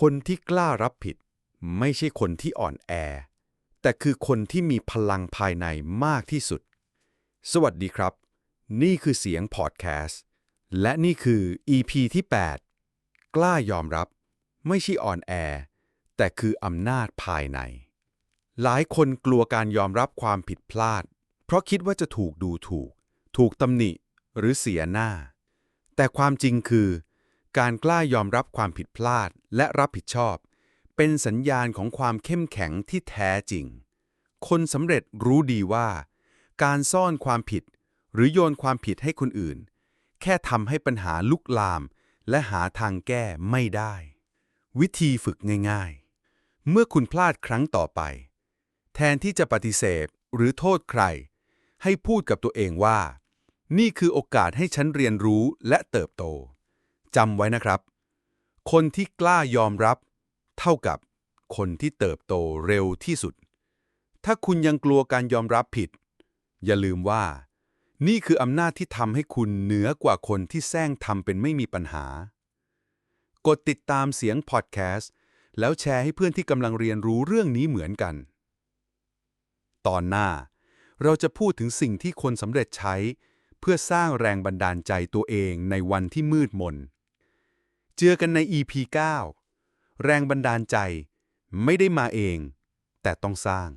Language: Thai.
คนที่กล้ารับผิด ไม่ใช่คนที่อ่อนแอ แต่คือคนที่มีพลังภายในมากที่สุด สวัสดีครับ นี่คือเสียงพอดแคสต์ และนี่คือ EP ที่ 8 กล้ายอมรับ ไม่ใช่อ่อนแอ แต่คืออำนาจภายใน หลายคนกลัวการยอมรับความผิดพลาด เพราะคิดว่าจะถูกดูถูก ถูกตำหนิ หรือเสียหน้า แต่ความจริงคือ การกล้ายอมรับความผิดพลาดและรับผิดชอบ เป็นสัญญาณของความเข้มแข็งที่แท้จริง คนสำเร็จรู้ดีว่า การซ่อนความผิด หรือโยนความผิดให้คนอื่น แค่ทำให้ปัญหาลุกลาม และหาทางแก้ไม่ได้ วิธีฝึกง่ายๆ เมื่อคุณพลาดครั้งต่อไป แทนที่จะปฏิเสธหรือโทษใคร ให้พูดกับตัวเองว่า นี่คือโอกาสให้ฉันเรียนรู้และเติบโต จำไว้นะครับ คนที่กล้ายอมรับ เท่ากับคนที่เติบโตเร็วที่สุด ถ้าคุณยังกลัวการยอมรับผิด อย่าลืมว่า นี่คืออำนาจที่ทำให้คุณเหนือกว่าคนที่แซงทำเป็นไม่มีปัญหา กดติดตามเสียงพอดแคสต์แล้วแชร์ให้เพื่อนที่กำลังเรียนรู้เรื่องนี้เหมือนกัน ตอนหน้า เราจะพูดถึงสิ่งที่คนสำเร็จใช้ เพื่อสร้างแรงบันดาลใจตัวเองในวันที่มืดมน เจอกันใน EP 9 แรงบันดาลใจ ไม่ได้มาเอง แต่ต้องสร้าง